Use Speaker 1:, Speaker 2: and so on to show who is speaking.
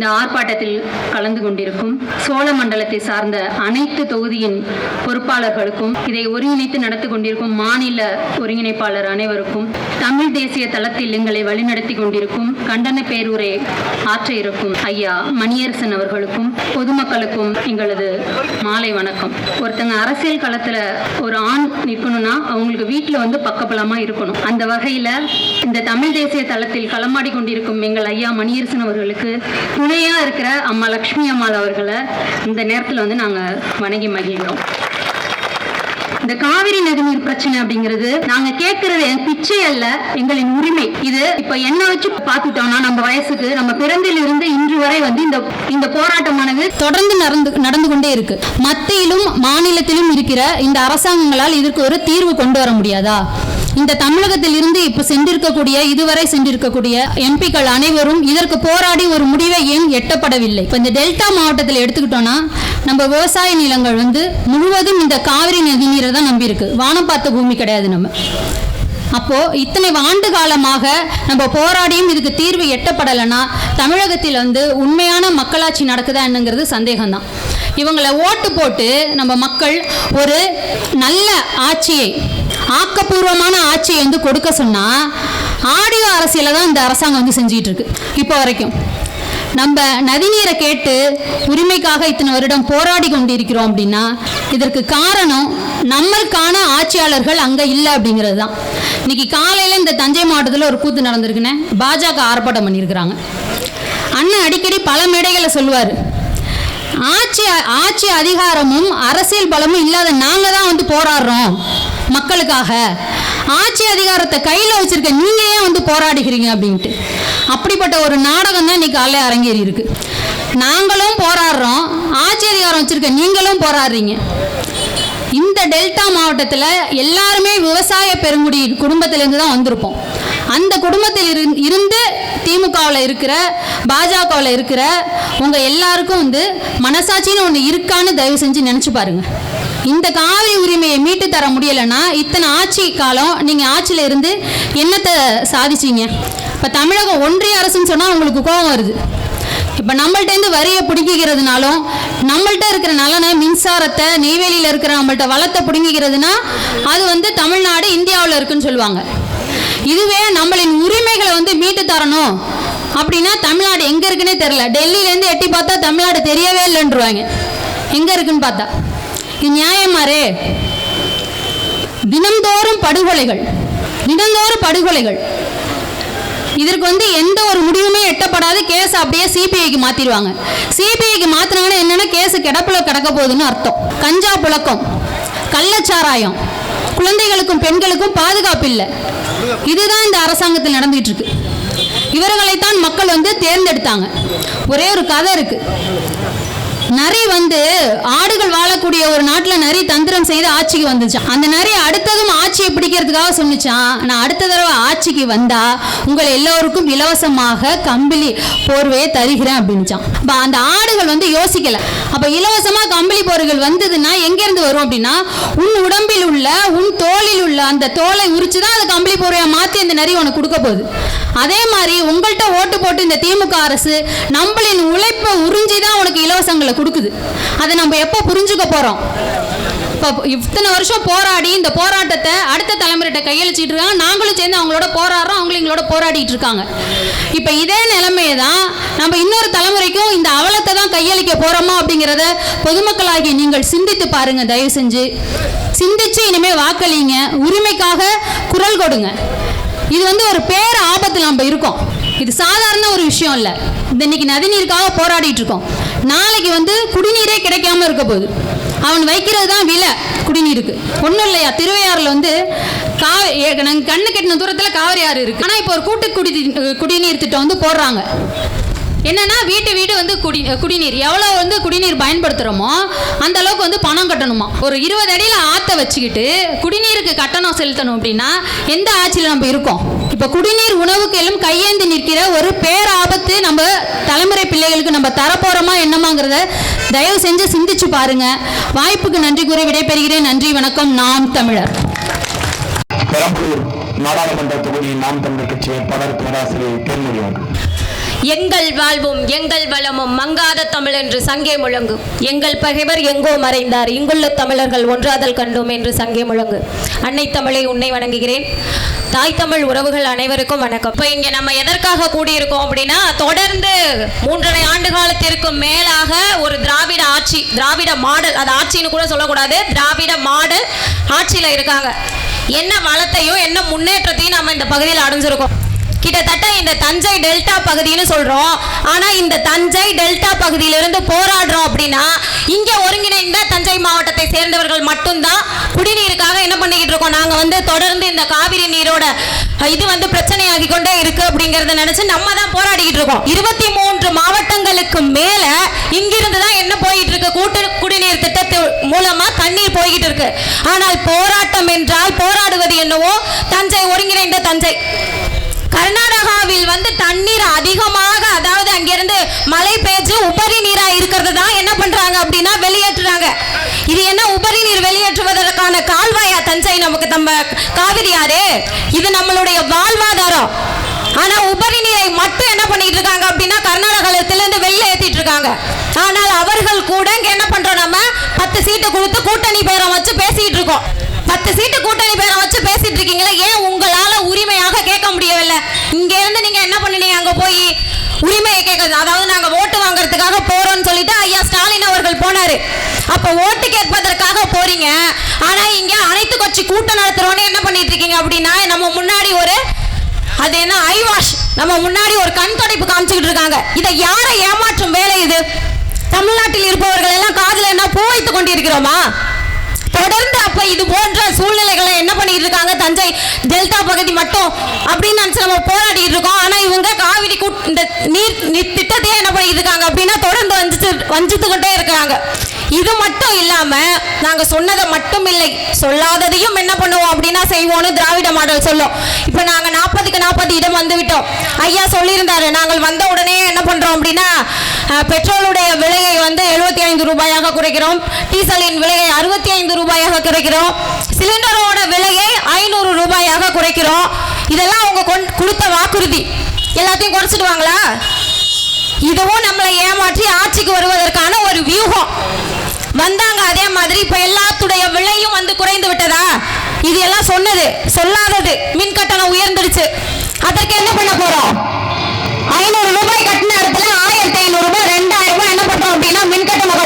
Speaker 1: இந்த ஆர்ப்பாட்டத்தில் கலந்து கொண்டிருக்கும் சோழ மண்டலத்தை சார்ந்த அனைத்து தொகுதியின் பொறுப்பாளர்களுக்கும் இதை ஒருங்கிணைத்து நடத்தி கொண்டிருக்கும் மாநில ஒருங்கிணைப்பாளர் அனைவருக்கும் தமிழ் தேசிய தளத்தில் எங்களை வழிநடத்தி கொண்டிருக்கும் கண்டன பேரூரை ஆற்ற இருக்கும் ஐயா மணியரசன் அவர்களுக்கும் பொதுமக்களுக்கும் எங்களது மாலை வணக்கம். ஒருத்தங்க அரசியல் களத்துல ஒரு ஆண் நிற்கணும்னா அவங்களுக்கு வீட்டில் வந்து பக்கபலமா இருக்கணும். அந்த வகையில இந்த தமிழ் தேசிய தளத்தில் களமாடி கொண்டிருக்கும் எங்கள் ஐயா மணியரசன் அவர்களுக்கு துணையா இருக்கிற அம்மா லக்ஷ்மி அம்மாள் அவர்களை இந்த நேரத்தில் வந்து நாங்க வணங்கி மகிழ்கிறோம். இந்த காவிரி நதிநீர் பிரச்சனை அப்படிங்கிறது நாங்க கேட்கறது பிச்சை அல்ல எங்களின் உரிமை. இது இப்ப என்ன வச்சு பாத்துட்டோம்னா நம்ம வயசுக்கு நம்ம பிறந்திலிருந்து இன்று வரை வந்து இந்த இந்த போராட்டமானது
Speaker 2: தொடர்ந்து நடந்து நடந்து கொண்டே இருக்கு. மத்தியிலும் மாநிலத்திலும் இருக்கிற இந்த அரசாங்கங்களால் இதற்கு ஒரு தீர்வு கொண்டு வர முடியாதா? இந்த தமிழகத்தில் இருந்து இப்ப சென்றிருக்கக்கூடிய இதுவரை சென்றிருக்கக்கூடிய எம்பிக்கள் அனைவரும் இதற்கு போராடி ஒரு முடிவை ஏன் எட்டப்படவில்லை? இப்ப இந்த டெல்டா மாவட்டத்தில் எடுத்துக்கிட்டோம்னா நம்ம விவசாய நிலங்கள் வந்து முழுவதும் இந்த காவிரி நதி நீரை தான் நம்பி இருக்கு வானம் பார்த்த பூமி கிடையாது நம்ம. அப்போ இத்தனை ஆண்டு காலமாக நம்ம போராடியும் இதுக்கு தீர்வு எட்டப்படலைன்னா தமிழகத்தில் வந்து உண்மையான மக்களாட்சி நடக்குதா என்னங்கிறது சந்தேகம்தான். இவங்களை ஓட்டு போட்டு நம்ம மக்கள் ஒரு நல்ல ஆட்சியை ஆக்கப்பூர்வமான ஆட்சியை வந்து கொடுக்க சொன்னால் ஆடியோ அரசியலை தான் இந்த அரசாங்கம் வந்து செஞ்சிட்டு இருக்கு இப்போ வரைக்கும். நம்ம நதிநீரை கேட்டு உரிமைக்காக இத்தனை வருடம் போராடி கொண்டிருக்கிறோம் அப்படின்னா இதற்கு காரணம் நம்மளுக்கான ஆட்சியாளர்கள் அங்கே இல்லை அப்படிங்கிறது தான். இன்னைக்கு காலையில் இந்த தஞ்சை மாவட்டத்தில் ஒரு கூத்து நடந்திருக்குன்னு பாஜக ஆர்ப்பாட்டம் பண்ணியிருக்கிறாங்க. அண்ணன் அடிக்கடி பல மேடைகளை சொல்லுவார். ஆட்சி ஆட்சி அதிகாரமும் அரசியல் பலமும் இல்லாத நாங்கள் தான் வந்து போராடுறோம். மக்களுக்காக ஆட்சி அதிகாரத்தை கையில் வச்சிருக்க நீங்க ஏன் வந்து போராடுகிறீங்க அப்படின்ட்டு. அப்படிப்பட்ட ஒரு நாடகம் தான் இன்னைக்கு காலையில் அரங்கேறி இருக்கு. நாங்களும் போராடுறோம். ஆட்சி அதிகாரம் வச்சிருக்க நீங்களும் போராடுறீங்க. இந்த டெல்டா மாவட்டத்தில் எல்லாருமே விவசாய பெருங்குடி குடும்பத்திலேருந்து தான் வந்திருப்போம். அந்த குடும்பத்தில் இருந்து திமுகவில் இருக்கிற பாஜகவில் இருக்கிற உங்கள் எல்லாருக்கும் வந்து மனசாட்சின்னு ஒன்று இருக்கான்னு தயவு செஞ்சு நினச்சி பாருங்கள் இந்த காவிரி உரிமையை மீட்டு தர முடியலைன்னா இத்தனை ஆட்சி காலம் நீங்கள் ஆட்சியில் இருந்து என்னத்தை சாதிச்சீங்க? இப்போ தமிழகம் ஒன்றிய அரசுன்னு சொன்னால் உங்களுக்கு கோபம் வருது. இப்போ நம்மள்ட்டேருந்து வரியை பிடிக்கிறதுனாலும் நம்மள்ட்ட இருக்கிற நலனை மின்சாரத்தை நெய்வேலியில் இருக்கிற நம்மள்ட்ட வளத்தை பிடுங்கிக்கிறதுனா அது வந்து தமிழ்நாடு இந்தியாவில் இருக்குன்னு சொல்லுவாங்க. இதுவே நம்மளின் உரிமைகளை வந்து மீட்டு தரணும் அப்படின்னா தமிழ்நாடு எங்கே இருக்குன்னே தெரில டெல்லியிலேருந்து எட்டி பார்த்தா தமிழ்நாடு தெரியவே இல்லைன்றவாங்க. எங்கே இருக்குன்னு பார்த்தா? நியாயமாரே தினந்தோறும் படுகொலைகள் தினந்தோறும் படுகொலைகள். இதற்கு வந்து எந்த ஒரு முடிவுமே எட்டப்படாது. கேஸ் அப்படியே சிபிஐக்கு மாத்திடுவாங்க. சிபிஐக்கு மாத்தினாங்கன்னா என்னன்னா கேஸ் கிடப்புல கிடக்க போகுதுன்னு அர்த்தம். கஞ்சா புழக்கம் கள்ளச்சாராயம். குழந்தைகளுக்கும் பெண்களுக்கும் பாதுகாப்பு இல்லை. இதுதான் இந்த அரசாங்கத்தில் நடந்துகிட்டு இருக்கு. இவர்களைத்தான் மக்கள் வந்து தேர்ந்தெடுத்தாங்க. ஒரே ஒரு கதை இருக்கு. நரி வந்து ஆடுகள் வாழக்கூடிய ஒரு நாட்டில் நரி தந்திரம் செய்து ஆட்சிக்கு வந்துச்சான் அந்த நரி அடுத்ததும் ஆட்சியை பிடிக்கிறதுக்காக சொன்னிச்சான் நான் அடுத்த தடவை ஆட்சிக்கு வந்தா உங்கள் எல்லோருக்கும் இலவசமாக கம்பிளி போர்வையை தருகிறேன் அப்படின்னுச்சான் அப்ப அந்த ஆடுகள் வந்து யோசிக்கல. அப்ப இலவசமா கம்பளி போர்கள் வந்ததுன்னா எங்க இருந்து வரும் அப்படின்னா உன் உடம்பில் அந்த தோலை உரிச்சு தான் அது கம்பளி போர்வையை மாற்றி அந்த நரி உனக்கு கொடுக்க போகுது. அதே மாதிரி உங்கள்கிட்ட ஓட்டு போட்டு இந்த திமுக அரசு நம்மளின் உழைப்பை உறிஞ்சி தான் உனக்கு இலவசங்களை கொடுக்குது. அதை நம்ம எப்போ புரிஞ்சுக்க போகிறோம் இப்போ இத்தனை வருஷம் போராடி இந்த போராட்டத்தை அடுத்த தலைமுறைகிட்ட கையளிச்சிட்டு இருக்காங்க. நாங்களும் சேர்ந்து அவங்களோட போராடுறோம். அவங்களும் எங்களோட போராடிட்டு இருக்காங்க. இப்போ இதே நிலைமையை தான் நம்ம இன்னொரு தலைமுறைக்கும் இந்த அவலத்தை தான் கையளிக்க போகிறோமா அப்படிங்கிறத பொதுமக்களாகி நீங்கள் சிந்தித்து பாருங்கள் தயவு செஞ்சு சிந்திச்சு இனிமே வாக்களிங்க. உரிமைக்காக குரல் கொடுங்க. இது வந்து ஒரு பேர ஆபத்தில் நம்ம இருக்கோம். இது சாதாரண ஒரு விஷயம் இல்லை. இன்னைக்கு நதிநீருக்காக போராடிட்டு இருக்கோம். நாளைக்கு வந்து குடிநீரே கிடைக்காம இருக்க போகுது. அவன் வைக்கிறது தான் விலை குடிநீருக்கு. ஒன்றும் இல்லையா? திருவையாறில் வந்து காவி நாங்கள் கண்ணு கெட்டின தூரத்தில் காவிரி ஆறு இருக்கு. ஆனால் இப்போ ஒரு கூட்டு குடி குடிநீர் திட்டம் வந்து போடுறாங்க. என்னன்னா வீட்டு வீடு வந்து குடி குடிநீர். எவ்வளோ வந்து குடிநீர் பயன்படுத்துகிறோமோ அந்த அளவுக்கு வந்து பணம் கட்டணுமா? ஒரு இருபது அடியில் ஆற்ற வச்சுக்கிட்டு குடிநீருக்கு கட்டணம் செலுத்தணும் அப்படின்னா எந்த ஆட்சியில் நம்ம இருக்கோம்? இப்போ குடிநீர் உணவுக்கு எல்லாம் கையேந்தி நிற்கிற ஒரு பேராபத்து நம்ம தலைமுறை பிள்ளைகளுக்கு நம்ம தரப்போகிறோமா என்னமாங்கிறத தயவு செஞ்சு சிந்திச்சு பாருங்க. வாய்ப்புக்கு நன்றி கூறி விடைபெறுகிறேன். நன்றி வணக்கம். நாம் தமிழர்.
Speaker 3: பெரம்பலூர் நாடாளுமன்ற தொகுதியின் நாம் தமிழர் கட்சி வேட்பாளர் பேராசிரியர் தேன்மொழி எங்கள் வாழ்வும் எங்கள் வளமும் மங்காத தமிழ் என்று சங்கே முழங்கு. எங்கள் பகைவர் எங்கோ மறைந்தார் இங்குள்ள தமிழர்கள் ஒன்றாதல் கண்டோம் என்று சங்கே முழங்கு. அன்னை தமிழை உன்னை வணங்குகிறேன். தாய் தமிழ் உறவுகள் அனைவருக்கும் வணக்கம். இப்போ இங்கே நம்ம எதற்காக கூடியிருக்கோம் அப்படின்னா தொடர்ந்து மூன்றரை ஆண்டு காலத்திற்கு மேலாக ஒரு திராவிட ஆட்சி திராவிட மாடல் அது ஆட்சின்னு கூட சொல்லக்கூடாது திராவிட மாடல் ஆட்சியில் இருக்காங்க. என்ன வளத்தையும் என்ன முன்னேற்றத்தையும் நம்ம இந்த பகுதியில் அடைஞ்சிருக்கோம். கிட்டத்தட்ட இந்த தஞ்சை டெல்டா பகுதின்னு சொல்றோம். ஆனா இந்த தஞ்சை டெல்டா பகுதியிலிருந்து போராடுறோம் அப்படின்னா இங்க ஒருங்கிணைந்த தஞ்சை மாவட்டத்தை சேர்ந்தவர்கள் மட்டும்தான் குடிநீருக்காக என்ன பண்ணிக்கிட்டு இருக்கோம்? நாங்க வந்து தொடர்ந்து இந்த காவிரி நீரோட இது வந்து பிரச்சனையாகி கொண்டே இருக்கு அப்படிங்கறத நினைச்சு நம்ம தான் போராடிக்கிட்டு இருக்கோம். இருபத்தி மூன்று மாவட்டங்களுக்கு மேல இங்கிருந்து தான் என்ன போயிட்டு இருக்கு? கூட்டு குடிநீர் திட்டத்து மூலமா தண்ணீர் போய்கிட்டு இருக்கு. ஆனால் போராட்டம் என்றால் போராடுவது என்னவோ தஞ்சை ஒருங்கிணைந்த தஞ்சை. கர்நாடகாவில் வந்து தண்ணீர் அதிகமாக அதாவது அங்கிருந்து மழை பெய்ஞ்சு உபரி நீரா இருக்கிறது தான் என்ன பண்றாங்க அப்படின்னா வெளியேற்றுறாங்க. இது என்ன உபரி நீர் வெளியேற்றுவதற்கான கால்வாயா தஞ்சை நமக்கு நம்ம காவிரியாரு இது நம்மளுடைய வாழ்வாதாரம். ஆனா உபரி நீரை மட்டும் என்ன பண்ணிட்டு இருக்காங்க அப்படின்னா கர்நாடகத்திலிருந்து வெளியே வெளில ஏத்திட்டு இருக்காங்க. ஆனால் அவர்கள் கூட என்ன பண்றோம் நம்ம? பத்து சீட்டு கொடுத்து கூட்டணி பேரம் வச்சு பேசிட்டு இருக்கோம். பத்து சீட்டு கூட்டணி பேரம் வச்சு பேசிட்டு இருக்கீங்களா ஏன் உங்களை முடியவில்லை. இங்க இருந்து நீங்க என்ன பண்ணினீங்க? அங்க போய் உரிமையை கேட்கறது. அதாவது நாங்க ஓட்டு வாங்குறதுக்காக போறோம்னு சொல்லிட்டு ஐயா ஸ்டாலின் அவர்கள் போனாரு. அப்ப ஓட்டு கேட்பதற்காக போறீங்க. ஆனா இங்க அனைத்து கட்சி கூட்டம் நடத்துறோன்னு என்ன பண்ணிட்டு இருக்கீங்க அப்படின்னா நம்ம முன்னாடி ஒரு அது என்ன ஐ வாஷ். நம்ம முன்னாடி ஒரு கண் தொடைப்பு காமிச்சுக்கிட்டு இருக்காங்க. இதை யாரை ஏமாற்றும் வேலை இது? தமிழ்நாட்டில் இருப்பவர்கள் எல்லாம் காதுல என்ன பூ வைத்துக் கொண்டிருக்கிறோமா? தொடர்ந்து அப்ப இது போன்ற சூழ்நிலைகளை என்ன பண்ணிட்டு இருக்காங்க தஞ்சை டெல்டா பகுதி மட்டும் அப்படின்னு நினைச்சு நம்ம போராடிட்டு இருக்கோம். ஆனா இவங்க காவிரி கூட்- இந்த நீர் திட்டத்தையே என்ன பண்ணிட்டு இருக்காங்க அப்படின்னா தொடர்ந்து வஞ்சிச்சு வஞ்சித்துக்கிட்டே இருக்காங்க. இது மட்டும் இல்லாம நாங்க சொன்னதை மட்டும் இல்லை. சொல்லாததையும் என்ன பண்ணுவோம் அப்படின்னா செய்வோம்னு திராவிட மாடல் சொல்லும். இப்ப நாங்க நாற்பதுக்கு நாற்பது இடம் வந்து விட்டோம் ஐயா சொல்லியிருந்தாரு நாங்கள் வந்த உடனே என்ன பண்றோம் அப்படின்னா பெட்ரோலுடைய விலையை வந்து எழுபத்தி ஐந்து ரூபாயாக குறைக்கிறோம். டீசலின் விலையை அறுபத்தி ஐந்து ரூபாயாக குறைக்கிறோம். சிலிண்டரோட விலையை ஐநூறு ரூபாயாக குறைக்கிறோம். இதெல்லாம் அவங்க கொண்- கொடுத்த வாக்குறுதி. எல்லாத்தையும் குறைச்சிடுவாங்களா? இதுவும் நம்மளை ஏமாற்றி ஆட்சிக்கு வருவதற்கான ஒரு வியூகம் வந்தாங்க அதே மாதிரி இப்ப எல்லாத்துடைய விலையும் வந்து குறைந்து விட்டதா? இது எல்லாம் சொன்னது சொல்லாதது மின் கட்டணம் உயர்ந்துடுச்சு. அதற்கு என்ன பண்ண போறோம்? ஐநூறு ரூபாய் கட்டின இடத்துல ஆயிரத்தி ஐநூறு ரூபாய் ரெண்டாயிரம் ரூபாய் என்ன பண்றோம் அப்படின்னா மின் கட்டணம்